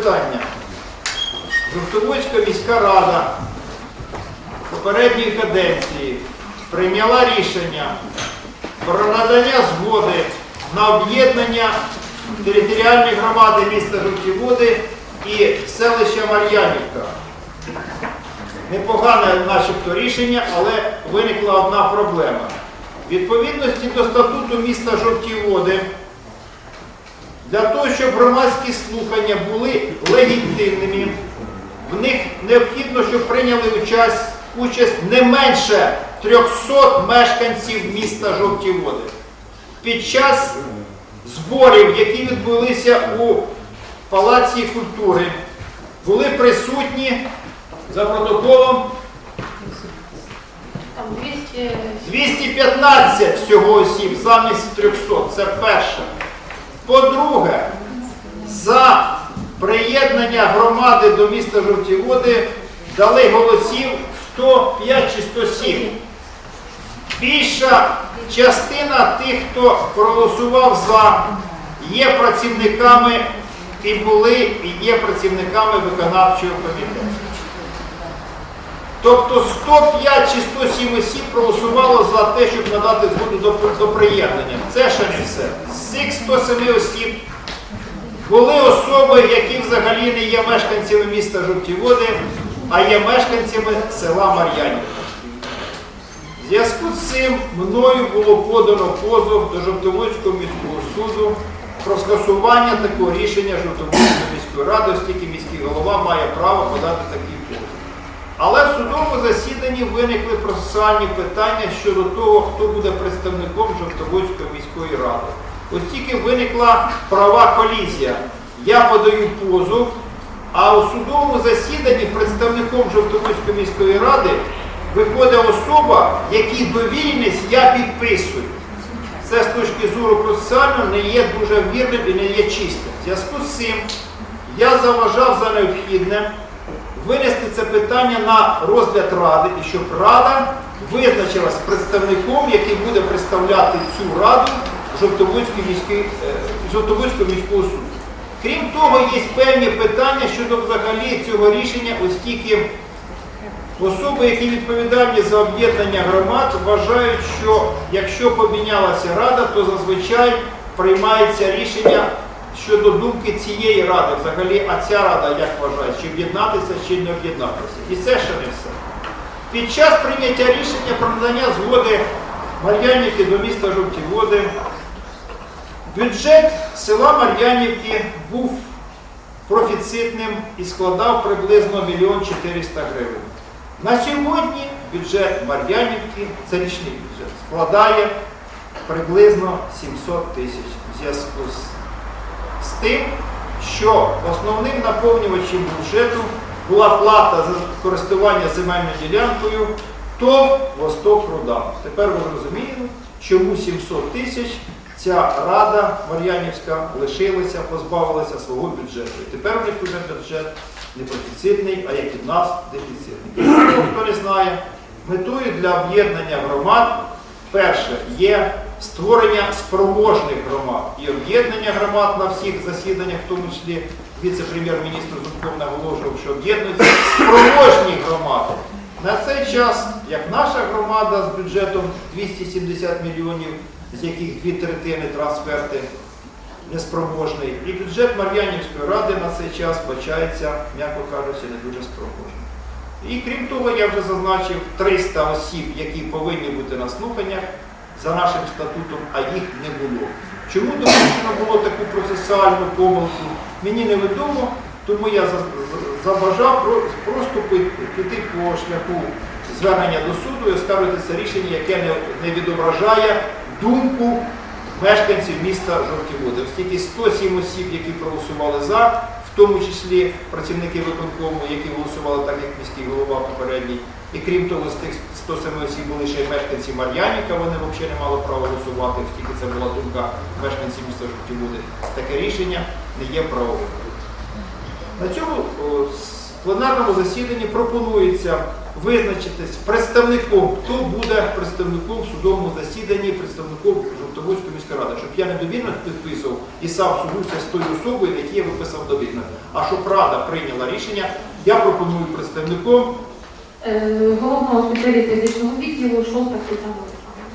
питання. Жовтоводська міська рада попередньої каденції прийняла рішення про надання згоди на об'єднання територіальної громади міста Жовті Води і селища Мар'янівка. Непогане начебто рішення, але виникла одна проблема. Відповідності до статуту міста Жовті Води для того, щоб громадські слухання були легітимними, в них необхідно, щоб прийняли участь, участь не менше 300 мешканців міста Жовті Води. Під час зборів, які відбулися у Палаці культури, були присутні за протоколом 215 всього осіб замість 300. Це перше. По-друге, за приєднання громади до міста Жовті Води дали голосів 105 чи 107. Більша частина тих, хто проголосував за, є працівниками і були, і є працівниками виконавчого комітету. Тобто 105 чи 107 осіб проголосувало за те, щоб надати згоду до, до приєднання. Це ще не все. З цих 107 осіб були особи, які взагалі не є мешканцями міста Жовті Води, а є мешканцями села Мар'янівка. В зв'язку з цим мною було подано позов до Жовтоводського міського суду про скасування такого рішення Жовтоводської міської ради, оскільки міський голова має право подати в судовому засіданні виникли процесуальні питання щодо того, хто буде представником Жовтоводської міської ради. Оскільки виникла права колізія, я подаю позов, а у судовому засіданні представником Жовтоводської міської ради виходить особа, якій довільність я підписую. Це з точки зору процесуального не є дуже вірним і не є чистим. В зв'язку з цим я заважав за необхідне винести це питання на розгляд Ради і щоб Рада визначилась представником, який буде представляти цю раду Жовтоводської е, міського суду. Крім того, є певні питання щодо взагалі цього рішення, оскільки особи, які відповідальні за об'єднання громад, вважають, що якщо помінялася рада, то зазвичай приймається рішення щодо думки цієї ради, взагалі, а ця рада як вважає, чи об'єднатися, чи не об'єднатися. І це ще не все. Під час прийняття рішення про надання згоди Мар'янівки до міста Жовті Води, бюджет села Мар'янівки був профіцитним і складав приблизно 1 мільйон 400 гривень. На сьогодні бюджет Мар'янівки, це річний бюджет, складає приблизно 700 тисяч в зв'язку з з тим, що основним наповнювачем бюджету була плата за користування земельною ділянкою ТОВ Восток Руда. Тепер ви розумієте, чому 700 тисяч ця рада Мар'янівська лишилася, позбавилася свого бюджету. І тепер у них вже бюджет не профіцитний, а як і в нас дефіцитний. Хто не знає, метою для об'єднання громад перше є створення спроможних громад і об'єднання громад на всіх засіданнях, в тому числі віце-прем'єр-міністр Зубков наголошував, що об'єднуються спроможні громади. На цей час, як наша громада з бюджетом 270 мільйонів, з яких дві третини трансферти неспроможний, і бюджет Мар'янівської ради на цей час бачається, м'яко кажучи, не дуже спроможний. І крім того, я вже зазначив 300 осіб, які повинні бути на слуханнях за нашим статутом, а їх не було. Чому допущено було таку процесуальну помилку, мені невідомо, тому я за- за- забажав просто піти по шляху звернення до суду і оскаржити це рішення, яке не, відображає думку мешканців міста Жовті Води. Оскільки 107 осіб, які проголосували за, тому числі працівники виконкому, які голосували так, як міський голова попередній. І крім того, з тих 107 осіб були ще й мешканці Мар'янівка, вони взагалі не мали права голосувати, оскільки це була думка мешканців міста Жовті Таке рішення не є правовим. На цьому В пленарному засіданні пропонується визначитись представником, хто буде представником в судовому засіданні, представником Жовтоводської міської ради, щоб я не довільно підписував і сам судився з тою особою, якій я виписав довільно. А щоб Рада прийняла рішення, я пропоную представником, Е, Головного спеціаліста фізичного відділу, шоста Світлана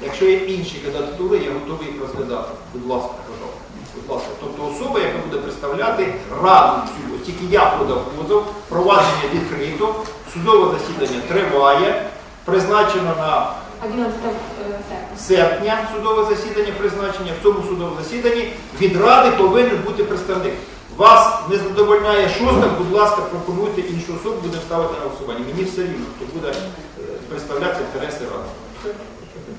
якщо є інші кандидатури, я готовий їх розглядати. Будь ласка, пожалуйста. Будь ласка, тобто особа, яка буде представляти раду цю, тільки я подав позов, провадження відкрито, судове засідання триває, призначено на 11 е, серпня. судове засідання призначення. В цьому судовому засіданні від ради повинен бути представник. Вас не задовольняє шоста, будь ласка, пропонуйте іншу особу, будемо ставити на голосування. Мені все рівно, хто буде е, представляти інтереси ради.